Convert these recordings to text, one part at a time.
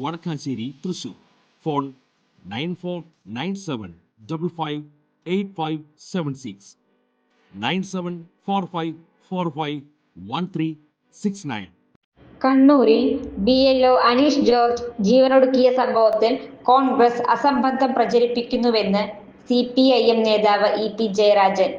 Vadakkanchery Thrissur. Phone nine four nine seven double five eight five seven six. Nine seven four five four five one three six nine. കണ്ണൂരിൽ B L O Aneesh George ജീവനൊടുക്കിയ സംഭവത്തിൽ കോൺഗ്രസ് അസംബന്ധം പ്രചരിപ്പിക്കുന്നുവെന്ന് C P I M നേതാവ് E P Jayarajan.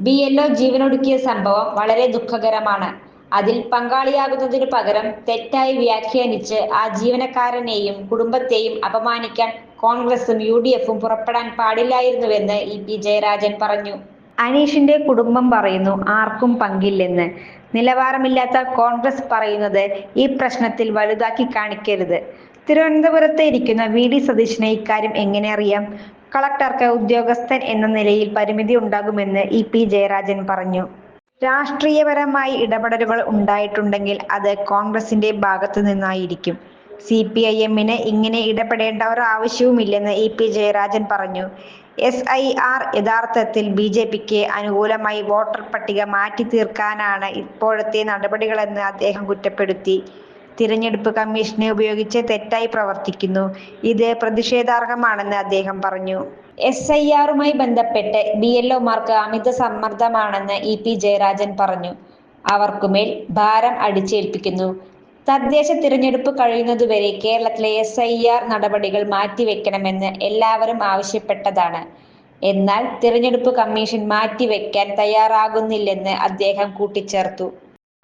B L O ജീവനൊടുക്കിയ സംഭവം വളരെ ദുഃഖകരമാണ്. അതിൽ പങ്കാളിയാകുന്നതിനു പകരം തെറ്റായി വ്യാഖ്യാനിച്ച് ആ ജീവനക്കാരനെയും കുടുംബത്തെയും അപമാനിക്കാൻ കോൺഗ്രസും യു ഡി എഫും പുറപ്പെടാൻ പാടില്ലായിരുന്നുവെന്ന് ഇ പി ജയരാജൻ പറഞ്ഞു. അനീഷിന്റെ കുടുംബം പറയുന്നു ആർക്കും പങ്കില്ലെന്ന്. നിലവാരമില്ലാത്ത കോൺഗ്രസ് പറയുന്നത് ഈ പ്രശ്നത്തിൽ വലുതാക്കി കാണിക്കരുത്. തിരുവനന്തപുരത്ത് ഇരിക്കുന്ന വി ഡി സതീഷിനെ ഇക്കാര്യം എങ്ങനെ അറിയാം? കളക്ടർക്ക് ഉദ്യോഗസ്ഥൻ എന്ന നിലയിൽ പരിമിതി ഉണ്ടാകുമെന്ന് ഇ പി ജയരാജൻ പറഞ്ഞു. രാഷ്ട്രീയപരമായി ഇടപെടലുകൾ ഉണ്ടായിട്ടുണ്ടെങ്കിൽ അത് കോൺഗ്രസിന്റെ ഭാഗത്തു നിന്നായിരിക്കും. സി പി ഐ എമ്മിന് ഇങ്ങനെ ഇടപെടേണ്ട ഒരു ആവശ്യവുമില്ലെന്ന് ഇ പി ജയരാജൻ പറഞ്ഞു. എസ് ഐ ആർ യഥാർത്ഥത്തിൽ ബി ജെ പിക്ക് അനുകൂലമായി വോട്ടർ പട്ടിക മാറ്റി തീർക്കാനാണ് ഇപ്പോഴത്തെ നടപടികളെന്ന് അദ്ദേഹം കുറ്റപ്പെടുത്തി. തിരഞ്ഞെടുപ്പ് കമ്മീഷനെ ഉപയോഗിച്ച് തെറ്റായി പ്രവർത്തിക്കുന്നു. ഇത് പ്രതിഷേധാർഹമാണെന്ന് അദ്ദേഹം പറഞ്ഞു. എസ് ഐ ആറുമായി ബന്ധപ്പെട്ട് ബി അമിത സമ്മർദ്ദമാണെന്ന് ഇ പി ജയരാജൻ പറഞ്ഞു. അവർക്കുമേൽ ഭാരം അടിച്ചേൽപ്പിക്കുന്നു. തദ്ദേശ തിരഞ്ഞെടുപ്പ് കഴിയുന്നതുവരെ കേരളത്തിലെ എസ് ഐ ആർ നടപടികൾ മാറ്റിവെക്കണമെന്ന് എല്ലാവരും ആവശ്യപ്പെട്ടതാണ്. എന്നാൽ തിരഞ്ഞെടുപ്പ് കമ്മീഷൻ മാറ്റിവെക്കാൻ തയ്യാറാകുന്നില്ലെന്ന് അദ്ദേഹം കൂട്ടിച്ചേർത്തു.